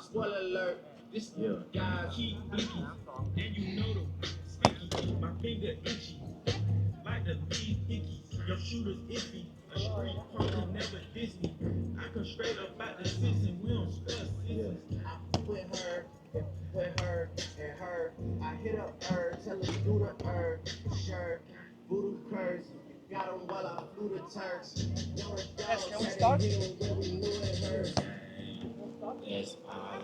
Spoiler alert. This guy keep shooter's iffy. A street punk can never diss me. I come straight up out the system. We don't spell systems. I put her, and put her, and her. I hit up her, tell her do the her. Sure, voodoo curse. Got him while I flew the Turks. Yes, dog can we said start? he hit him where we knew it hurt. Yes, I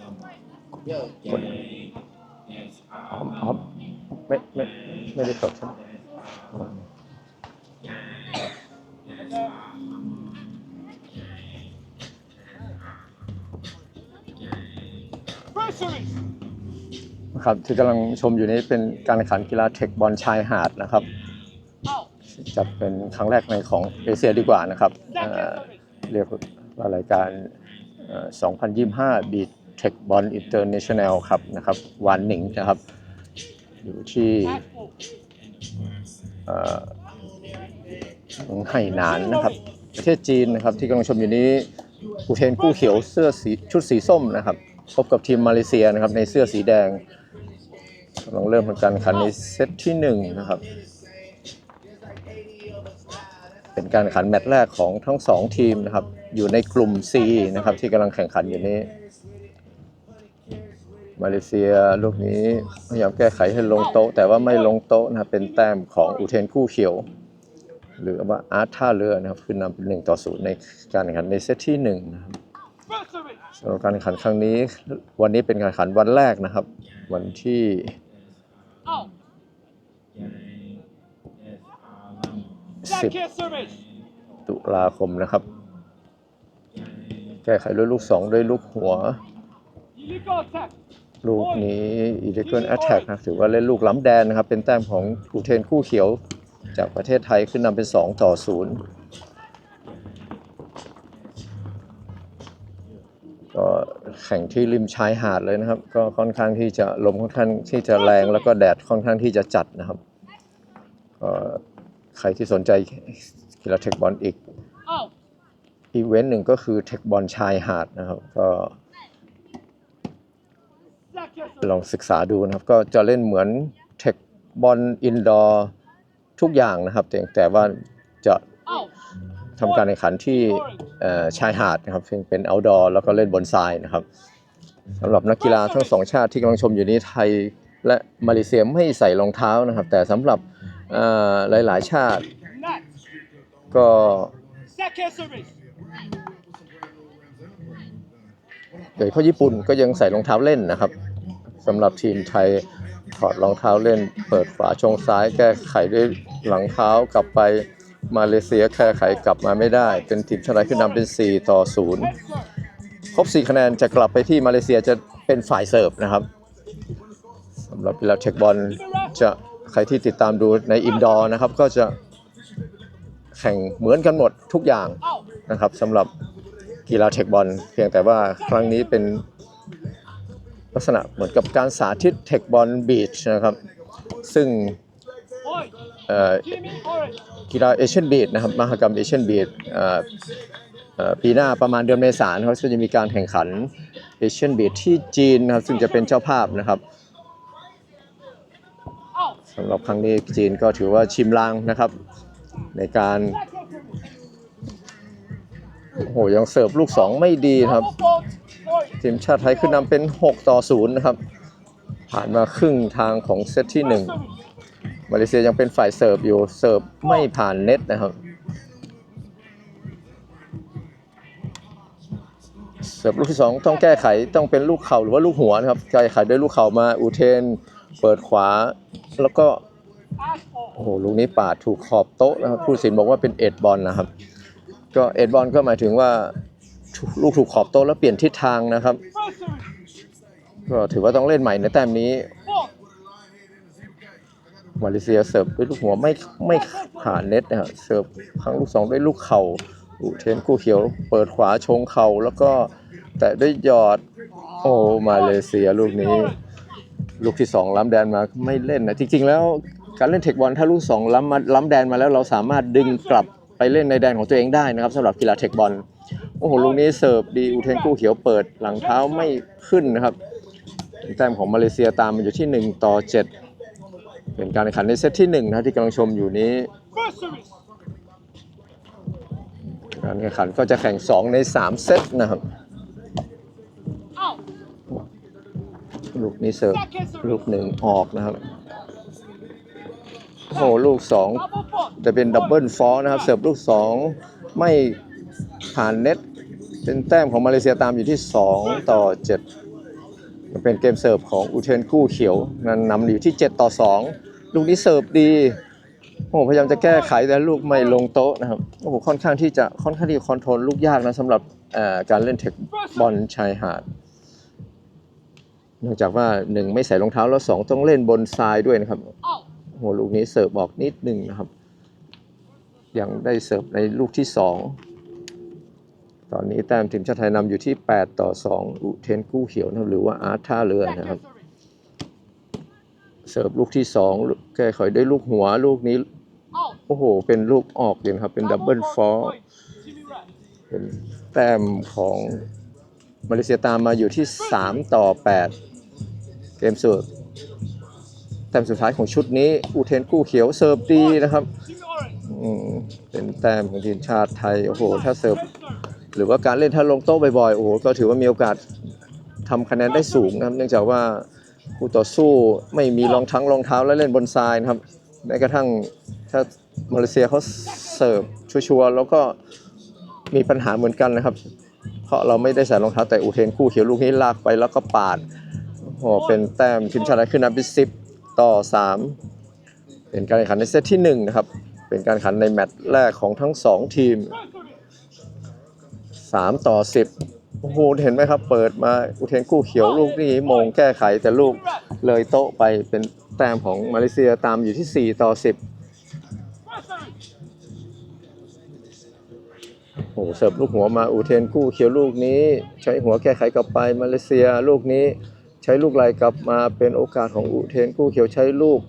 ไม่ไม่ไม่ได้สดใช่ไหม Bursaries. ครับที่กำลังชมอยู่นี้เป็นการแข่งขันกีฬาเทคบอลชายหาดนะครับจัดเป็นครั้งแรกในของเอเชียดีกว่านะครับเรียกว่ารายการ 2025 บีทเทคบอลอินเตอร์เนชั่นแนลครับนะครับวานหนิงนะครับ อยู่ที่ Back full. เอ่อเมืองไหหนานนะครับ ประเทศจีนนะครับที่กำลังชมอยู่นี้กูเทนกู้เขียวเสื้อสีชุดสีส้มนะครับ พบกับทีมมาเลเซียนะครับในเสื้อสีแดงกำลังเริ่มทำการขันในเซตที่หนึ่งนะครับ เป็นการขันแมตช์แรกของทั้งสองทีมนะครับ อยู่ในกลุ่ม C นะครับที่กำลังแข่งขันอยู่นี้ มาเลเซียลูกนี้พยายามแก้ไขให้ลงโต๊ะ แต่ว่าไม่ลงโต๊ะนะครับเป็นแต้มของอุเทนคู่เขียว หรือว่าอาร์ตท่าเรือนะครับขึ้นนำเป็นหนึ่งต่อศูนย์ในการแข่งขันในเซตที่หนึ่งนะครับ สำหรับการแข่งขันครั้งนี้ วันนี้เป็นการแข่งขันวันแรกนะครับ วันที่ Out. Yes, I am 10ตุลาคมนะครับ แก้ไขด้วยลูกสองด้วยลูกหัว ลูกนี้ illegal attack นะถือว่าเล่นลูกล้ำแดนนะครับ เป็นแต้มของอุเทนคู่เขียว จากประเทศไทยขึ้นนำเป็น 2 ต่อ 0 ก็แข่งที่ริมชายหาดเลยนะครับ ก็ค่อนข้างที่จะลมค่อนข้างที่จะแรงแล้วก็แดดค่อนข้างที่จะจัดนะครับก็ใครที่สนใจกีฬาเทคบอลอีก Out. อีเวนต์หนึ่งก็คือเทคบอลชายหาดนะครับ ก็ Backhand ล service. องศึกษาดูนะครับ ก็จะเล่นเหมือนเทคบอลอินดอร์ทุกอย่างนะครับแต่แต่ว่าจะ Out. ทำการแข่งขันที่ชายหาดนะครับซึ่งเป็น outdoor แล้วก็เล่นบนทรายนะครับสำหรับนักกีฬาทั้งสองชาติที่กำลังชมอยู่นี้ไทยและมาเลเซียไม่ใส่รองเท้านะครับ แต่สำหรับหลาย ๆ ชาติก็โดยเฉพาะญี่ปุ่นก็ยังใส่รองเท้าเล่นนะครับสำหรับทีมไทยถอดรองเท้าเล่น เปิดฝาชงซ้ายแก้ไขด้วยหลังเท้ากลับไป มาเลเซียแก้ไขกลับมาไม่ได้ เป็นทีมชาติขึ้นนำเป็น 4 ต่อ 0 ครบ 4 คะแนนจะกลับไปที่มาเลเซียจะเป็นฝ่ายเสิร์ฟนะครับสำหรับกีฬาเทคบอลจะใครที่ติดตามดูในอินดอร์นะครับ ก็จะแข่งเหมือนกันหมดทุกอย่างนะครับสำหรับกีฬาเทคบอลเพียงแต่ว่าครั้งนี้เป็นลักษณะเหมือนกับการสาธิตเทคบอลบีชนะครับ ซึ่ง กีฬาเอเชียนบีดนะครับมหกรรมเอเชียนบีดปีหน้าประมาณเดือนเมษายนเขาจะมีการแข่งขันเอเชียนบีดที่จีนนะครับซึ่งจะเป็นเจ้าภาพนะครับสำหรับครั้งนี้จีนก็ถือว่าชิมลางนะครับ ในการโอ้โหยังเสิร์ฟลูก 2 ไม่ดีครับทีมชาติไทยขึ้นนำเป็น 6 ต่อ 0 นะครับ ผ่านมาครึ่งทางของเซตที่ First service. มาเลเซียยังเป็นฝ่ายเสิร์ฟอยู่ เสิร์ฟไม่ผ่านเน็ตนะครับ เสิร์ฟลูกที่สองต้องแก้ไขต้องเป็นลูกเข่าหรือว่าลูกหัวนะครับ แก้ไขด้วยลูกเข่ามาอูเทน เปิดขวา แล้วก็โอ้โหลูกนี้ปาดถูกขอบโต๊ะนะครับผู้สินบอกว่าเป็นเอ็ดบอลนะครับ ก็เอ็ดบอลก็หมายถึงว่าลูกถูกขอบโต๊ะแล้วเปลี่ยนทิศทางนะครับ ก็ถือว่าต้องเล่นใหม่ในแต้มนี้ มาเลเซียเสิร์ฟด้วยลูกหัวไม่ไม่ผ่านเน็ตนะครับเสิร์ฟครั้งลูกสองด้วยลูกเข่าอูเทนกู้เขียว เปิดขวาชงเข่าแล้วก็แตะด้วยหยอด โอ้มาเลเซียลูกนี้ ลูกที่สองล้ำแดนมาไม่เล่นนะจริง ๆ แล้วการเล่นเทคบอลถ้าลูกสองล้ำมาล้ำแดนมาแล้วเราสามารถดึงกลับไปเล่นในแดนของตัวเองได้นะครับสำหรับกีฬาเทคบอลโอ้โหลูกนี้เสิร์ฟดีอูเทนกู้เขียวเปิดหลังเท้าไม่ขึ้นนะครับแต้มของมาเลเซียตามมาอยู่ที่ 1 ต่อ 7 เป็นการแข่งขันในเซตที่1นะที่กำลังชมอยู่นี้ การแข่งขันก็จะแข่ง 2 ใน 3 เซตนะครับ ลูกนี้เสิร์ฟลูกหนึ่งออกนะครับ โอ้โหลูก 2 จะเป็นดับเบิลฟอร์นะครับ เสิร์ฟลูก 2 ไม่ผ่านเน็ต เป็นแต้มของมาเลเซียตามอยู่ที่ 2 ต่อ 7 เป็นเกมเสิร์ฟของอุเทนคู่เขียวนั้นนำอยู่ที่ 7 ต่อ 2 ลูกนี้เสิร์ฟดีโอ้พยายามจะแก้ไขแต่ลูกไม่ลงโต๊ะนะครับโอ้โหค่อนข้างที่จะค่อนข้างที่จะคอนโทรลลูกยากนะสำหรับการเล่นเทคบอลชายหาดเนื่องจากว่าหนึ่งไม่ใส่รองเท้าแล้วสองต้องเล่นบนทรายด้วยนะครับ Out. โหลูกนี้เสิร์ฟออกนิดหนึ่งนะครับ ยังได้เสิร์ฟในลูกที่2 ตอนนี้แต้มทีมชาติไทยนำอยู่ที่ 8 ต่อ 2 อุเทนกู้เขียวนะครับหรือว่าอาร์ตท่าเรือนะครับ Second service. เสิร์ฟลูกที่ 2 แก้ไขด้วยลูกหัวลูกนี้ Out. โอ้โห เป็นลูกออกเลยนะครับ เป็นดับเบิลฟอร์ Point. Jimmy Red. เป็นแต้มของมาเลเซียตามมาอยู่ที่ 3 ต่อ 8 เกมเสิร์ฟแต้มสุดท้ายของชุดนี้ อุเทนกู้เขียวเสิร์ฟดีนะครับ Jimmy Orange. อืมเป็นแต้มของทีมชาติไทย โอ้โห ถ้าเสิร์ฟ First serve. หรือว่าการเล่นถ้าลงโต๊ะบ่อยๆโอ้โหก็ถือว่ามีโอกาสทำคะแนนได้สูงนะครับเนื่องจากว่าคู่ต่อสู้ไม่มีรองทั้งรองเท้าและเล่นบนทรายนะครับแม้กระทั่งถ้ามาเลเซียเขาเสิร์ฟชัวร์ๆแล้วก็มีปัญหาเหมือนกันนะครับ เพราะเราไม่ได้ใส่รองเท้าแต่อุเทนคู่เขียวลูกนี้ลากไปแล้วก็ปาดโอ้เป็นแต้มทีมชาติไทยขึ้นนำเป็น10ต่อ3เป็นการแข่งขันในเซตที่หนึ่งนะครับ เป็นการแข่งขันในแมตช์แรกของทั้งสองทีม สามต่อสิบโอ้โหเห็นไหมครับ เปิดมาอุเทนกู้เขียวลูกนี้โมงแก้ไขแต่ลูกเลยโต๊ะไปเป็นแต้มของมาเลเซียตามอยู่ที่ 4 ต่อ 10 First service. โอ้โหเสิร์ฟลูกหัวมาอุเทนกู้เขียวลูกนี้ ใช้หัวแก้ไขกลับไปมาเลเซียลูกนี้ใช้ลูกไหลกลับมาเป็นโอกาสของอุเทนกู้เขียวใช้ลูก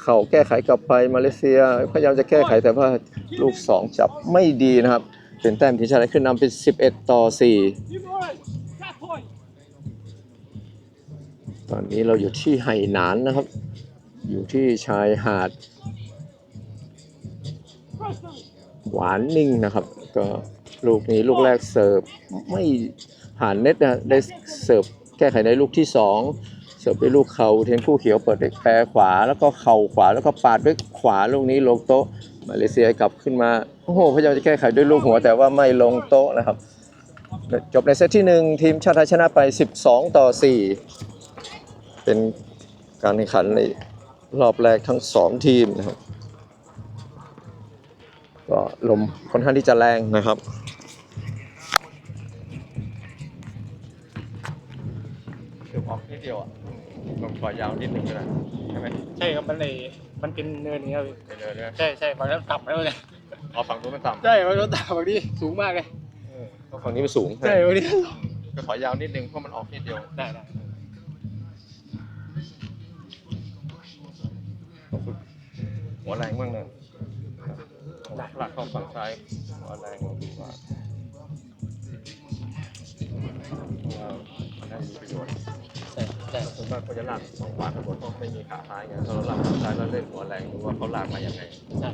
เข่าแก้ไขกลับไปมาเลเซีย พยายามจะแก้ไขแต่ว่าลูก 2 จับไม่ดีนะครับ เป็นแต้มทีมชาติขึ้นนำเป็น 11 ต่อ 4 ตอนนี้เราอยู่ที่ไหหนานนะครับ อยู่ที่ชายหาด หวานนิ่งนะครับ ก็ลูกนี้ลูกแรกเสิร์ฟไม่ผ่านเน็ตนะได้เสิร์ฟแก้ไขในลูกที่ 2 เสิร์ฟด้วยลูกเขาเทนคู่เขียวเปิดเด็กแปรขวาแล้วก็เข่าขวาแล้วก็ปาดด้วยขวาลูกนี้ลงโต๊ะ มาเลเซียกลับขึ้นมาโอ้โหพยายามจะแก้ไขด้วยลูกหัวแต่ว่าไม่ลงโต๊ะนะครับ จบในเซตที่ 1 ทีมชาติไทยชนะไป 12 ต่อ 4 เป็นการแข่งขันในรอบแรกทั้ง 2 ทีมนะครับก็ลมค่อนข้างที่จะแรงนะครับเดี๋ยวออกนิดเดียวอะลมขอยาวนิดนึงก็ได้ใช่ไหมใช่ครับมันเลย มันเป็นเนินนี้ครับพี่เดินๆนะใช่ใช่ฝั่งนั้นต่ำแล้วเนี่ยเอาฝั่งนู้นมันต่ำใช่ฝั่งนั้นต่ำฝั่งนี้สูงมากเลยเออก็ฝั่งนี้มันสูงใช่ฝั่งนี้ก็ขอยาวนิดนึงเพราะมันออกนิดเดียวได้ได้หัวแรงบ้างนะหลักหลักเข้าฝั่งซ้ายหัวแรงดีกว่าเพราะว่ามันน่าจะมีประโยชน์ใช่ ใช่ส่วนมากเขาจะหลักสองขวาข้างบนเพราะไม่มีขาซ้ายไงถ้าเราหลักขาซ้ายแล้วเล่นหัวแรงดูว่าเขาหลักมายังไงใช่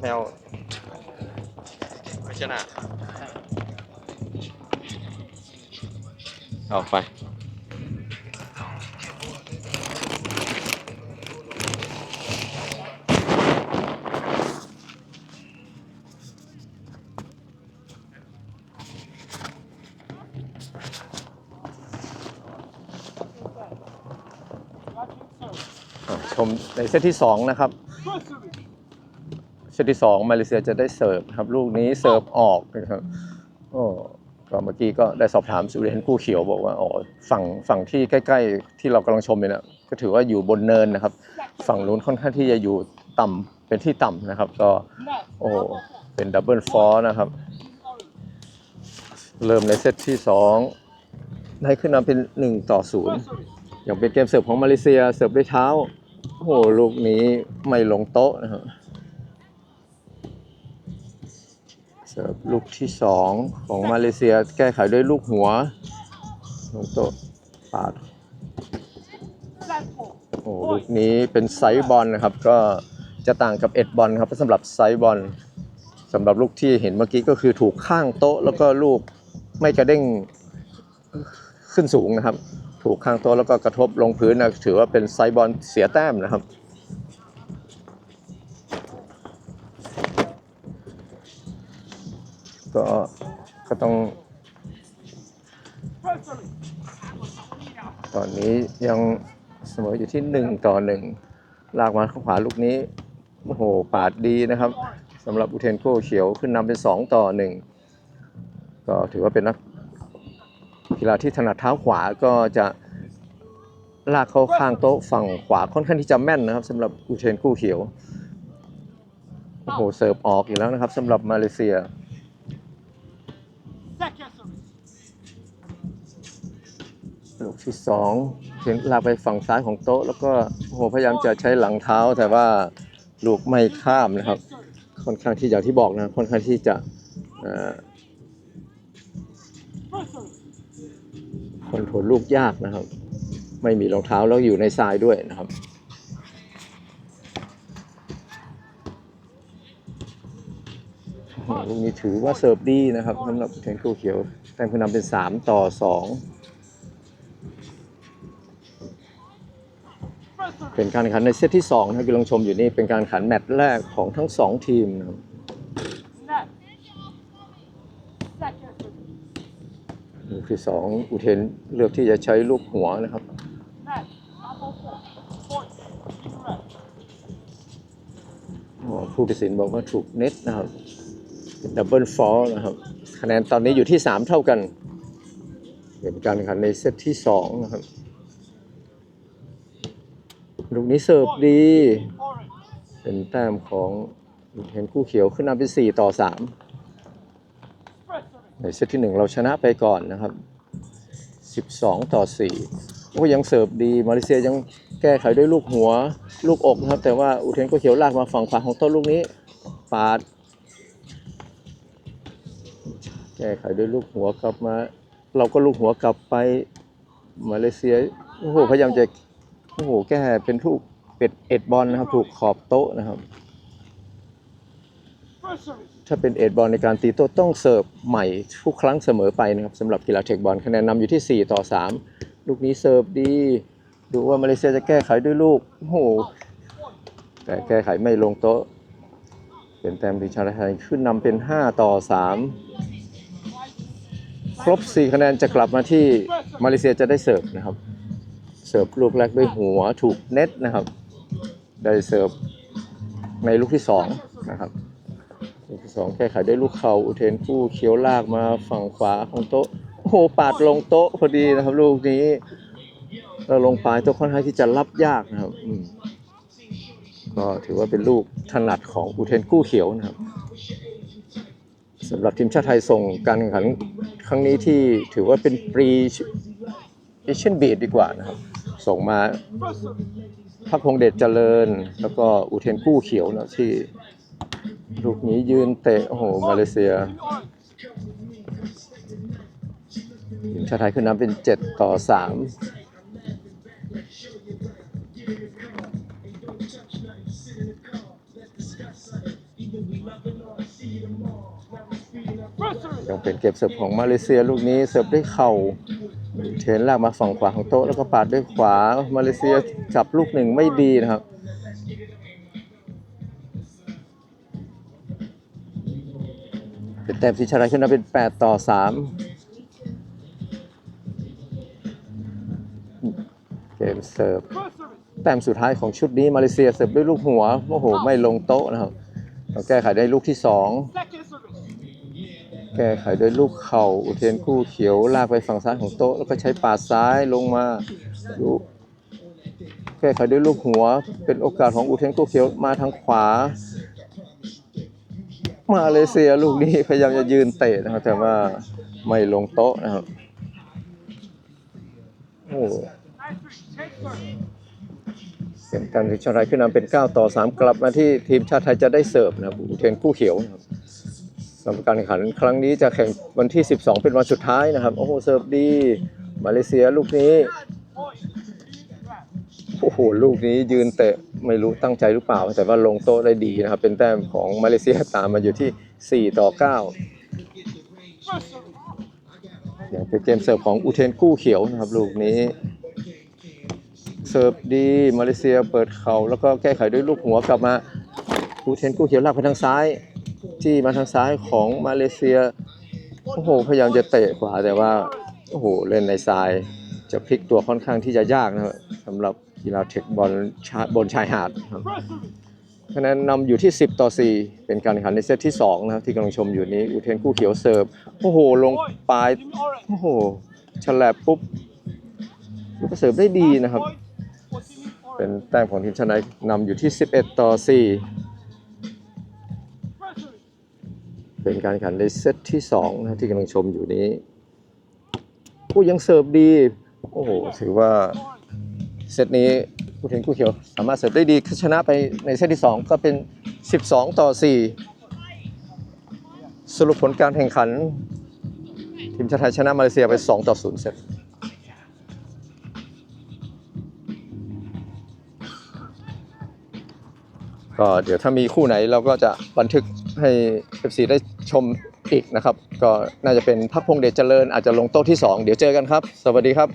แมวไม่ชนะเอาไป มในเซตที่ 2 นะครับ เซตที่ 2 มาเลเซียจะได้เสิร์ฟครับ ลูกนี้เสิร์ฟออกนะครับโอ้ก็เมื่อกี้ก็ได้สอบถามสุเห็นคู่เขียวบอกว่าอ๋อฝั่งฝั่งที่ใกล้ ๆ ที่เรากำลังชมเนี่ยนะก็ถือว่าอยู่บนเนินนะครับ ฝั่งนู้นค่อนข้างที่จะอยู่ต่ำเป็นที่ต่ำนะครับ ก็โอ้เป็นดับเบิลฟอร์นะครับ เริ่มในเซตที่ 2 ได้ขึ้นนำเป็น 1 ต่อ 0 อย่างเป็นเกมเสิร์ฟของมาเลเซียเสิร์ฟด้วยเท้า โอ้โหลูกนี้ไม่ลงโต๊ะนะครับเสิร์ฟลูกที่สองของมาเลเซียแก้ไขด้วยลูกหัวลงโต๊ะปาดโอ้โหลูกนี้เป็นไซส์บอลนะครับ ก็จะต่างกับเอ็ดบอลครับสำหรับไซส์บอลสำหรับลูกที่เห็นเมื่อกี้ก็คือถูกข้างโต๊ะ แล้วก็ลูกไม่กระเด้งขึ้นสูงนะครับ ถูกข้างโต๊ะแล้วก็กระทบลงพื้นนะถือว่าเป็นไซบอลเสียแต้มนะครับ ก็ก็ต้อง ตอนนี้ยังเสมออยู่ที่1ต่อ1ลากมาข้างขวาลูกนี้โอ้โหปาดดีนะครับสำหรับอุเทนโกเขียวขึ้นนำเป็น2ต่อ1ก็ถือว่าเป็นนัก กีฬาที่ถนัดเท้าขวาก็จะลากเข้าข้างโต๊ะฝั่งขวาค่อนข้างที่จะแม่นนะครับสำหรับอุเทนกู้เขียว โอ้โห เสิร์ฟออกอีกแล้วนะครับสำหรับมาเลเซีย ลูกที่สองเห็นลากไปฝั่งซ้ายของโต๊ะ แล้วก็โอ้โหพยายามจะใช้หลังเท้าแต่ว่าลูกไม่ข้ามนะครับ ค่อนข้างที่อย่างที่บอกนะค่อนข้างที่จะอ่อ First service. คอนโทรลลูกยากนะครับ ไม่มีรองเท้าแล้วอยู่ในทรายด้วยนะครับโอ้โหลูกนี้ถือว่าเสิร์ฟดีนะครับสำหรับเทนโกเขียวแต้มขึ้นนำเป็น 3 ต่อ2 First service. เป็นการแข่งขันในเซตที่2นะครับกำลังชมอยู่นี่เป็นการแข่งขันแมตช์แรกของทั้ง 2 ทีมนะครับ ลูกที่2อุเทนเลือกที่จะใช้ลูกหัวนะครับ ผู้ตัดสินบอกว่าถูกเน็ตนะครับดับเบิลฟอลนะครับ คะแนนตอนนี้อยู่ที่ 3 เท่ากันเป็นการแข่งขันในเซตที่ 2 นะครับ ลูกนี้เสิร์ฟดี เป็นแต้มของอุเทนคู่เขียวขึ้นนำเป็น4ต่อ 3 ในเซตที่1เราชนะไปก่อนนะครับ 12 ต่อ4โอ้ยังเสิร์ฟดีมาเลเซียยังแก้ไขด้วยลูกหัวลูกอกนะครับ แต่ว่าอุเทนก็เขียวลากมาฝั่งขวาของโต้นลูกนี้ ปาด แก้ไขด้วยลูกหัวกลับมา เราก็ลูกหัวกลับไปมาเลเซียโอ้โหพยายามจะโอ้โหแก้เป็นทุกเป็ดเอ็ดบอลนะครับ ถูกขอบโต๊ะนะครับ ถ้าเป็นเอ็ดบอลในการตีโต้ต้องเสิร์ฟใหม่ทุกครั้งเสมอไปนะครับสำหรับกีฬาเทคบอลคะแนนนำอยู่ที่ 4 ต่อ 3 ลูกนี้เสิร์ฟดี ดูว่ามาเลเซียจะแก้ไขด้วยลูกโอ้โหแต่แก้ไขไม่ลงโต๊ะเป็นแต้มทีชาติไทยขึ้นนำเป็น 5 ต่อ 3 ครบ 4 คะแนนจะกลับมาที่มาเลเซียจะได้เสิร์ฟนะครับ เสิร์ฟลูกแรกด้วยหัวถูกเน็ตนะครับ ได้เสิร์ฟในลูกที่ 2 นะครับ ลูกที่สองแก้ไขได้ลูกเข่าอุเทนคู่เคี้ยวลากมาฝั่งขวาของโต๊ะโอ้โหปาดลงโต๊ะพอดีนะครับ ลูกนี้เราลงปลายโต๊ะค่อนข้างที่จะรับยากนะครับก็ถือว่าเป็นลูกถนัดของอุเทนคู่เขียวนะครับสำหรับทีมชาติไทยส่งการแข่งขันครั้งนี้ที่ถือว่าเป็นปรีเอเชียนบีดดีกว่านะครับ ส่งมาพักพงเดชเจริญ แล้วก็อุเทนกู้เขียวนะที่ ลูกนี้ยืนเตะ โอ้โห มาเลเซียทีมชาติไทยขึ้นนำเป็น 7 ต่อ3 First service. ยังเป็นเก็บเสิร์ฟของมาเลเซียลูกนี้เสิร์ฟด้วยเข่าเทนลากมาฝั่งขวาของโต๊ะแล้วก็ปาดด้วยขวามาเลเซียจับลูกหนึ่งไม่ดีนะครับ แต้มที่ชาติไทยขึ้นนำเป็น 8 ต่อ 3 เกมเสิร์ฟแต้มสุดท้ายของชุดนี้มาเลเซียเสิร์ฟด้วยลูกหัวโอ้โห ไม่ลงโต๊ะนะครับเราแก้ไขได้ลูกที่สองแก้ไขด้วยลูกเข่า อุเทนกู้เขียวลากไปฝั่งซ้ายของโต๊ะ แล้วก็ใช้ปาดซ้ายลงมาลูกแก้ไขด้วยลูกหัว เป็นโอกาสของอุเทนกู้เขียวมาทางขวา มาเลเซียลูกนี้พยายามจะยืนเตะนะครับ แต่ว่าไม่ลงโต๊ะนะครับโอ้ Nice three. Take service. เป็นการริชไรขึ้นนำเป็น 9 ต่อ 3 กลับมาที่ทีมชาติไทยจะได้เสิร์ฟนะครับอุเทนกู้เขียวนะครับสำหรับการแข่งขันครั้งนี้จะแข่งวันที่ 12 เป็นวันสุดท้ายนะครับ โอ้โหเสิร์ฟดี มาเลเซียลูกนี้ โอ้โห ลูกนี้ยืนเตะ ไม่รู้ตั้งใจหรือเปล่า แต่ว่าลงโต๊ะได้ดีนะครับ เป็นแต้มของมาเลเซียตามมาอยู่ที่ 4 ต่อ 9 อย่างเป็นเกมเสิร์ฟของอุเทนกู้เขียวนะครับ ลูกนี้ เสิร์ฟดีมาเลเซียเปิดเข่าแล้วก็แก้ไขด้วยลูกหัวกลับมาอุเทนกู้เขียวลากไปทางซ้ายจี้มาทางซ้ายของมาเลเซียโอ้โหพยายามจะเตะขวาแต่ว่าโอ้โหเล่นในทราย จะพลิกตัวค่อนข้างที่จะยากนะครับสำหรับ กีฬาเทคบอลบนชายหาดครับคะแนนนำอยู่ที่ 10 ต่อ 4 เป็นการแข่งขันในเซตที่ 2 นะครับ ที่กำลังชมอยู่นี้ อุเทนกู้เขียวเสิร์ฟ โอ้โห ลงปลาย โอ้โหฉลับปุ๊บลูกเสิร์ฟได้ดีนะครับ เป็นแต้มของทีมชาตินำอยู่ที่ 11 ต่อ 4 เป็นการแข่งขันในเซตที่ 2 นะที่กำลังชมอยู่นี้ ผู้ยังเสิร์ฟดี โอ้โห ถือว่า เซตนี้อุเทนกู้เขียวสามารถเสิร์ฟได้ดีชนะไปในเซตที่ 2 ก็เป็น 12 ต่อ 4 สรุปผลการแข่งขัน ทีมชาติไทยชนะมาเลเซียไป 2 ต่อ 0 เซตก็เดี๋ยวถ้ามีคู่ไหนเราก็จะบันทึกให้ FC ได้ชมอีกนะครับ ก็น่าจะเป็นพักพงเดชเจริญอาจจะลงโต๊ะที่ 2 เดี๋ยวเจอกันครับ สวัสดีครับ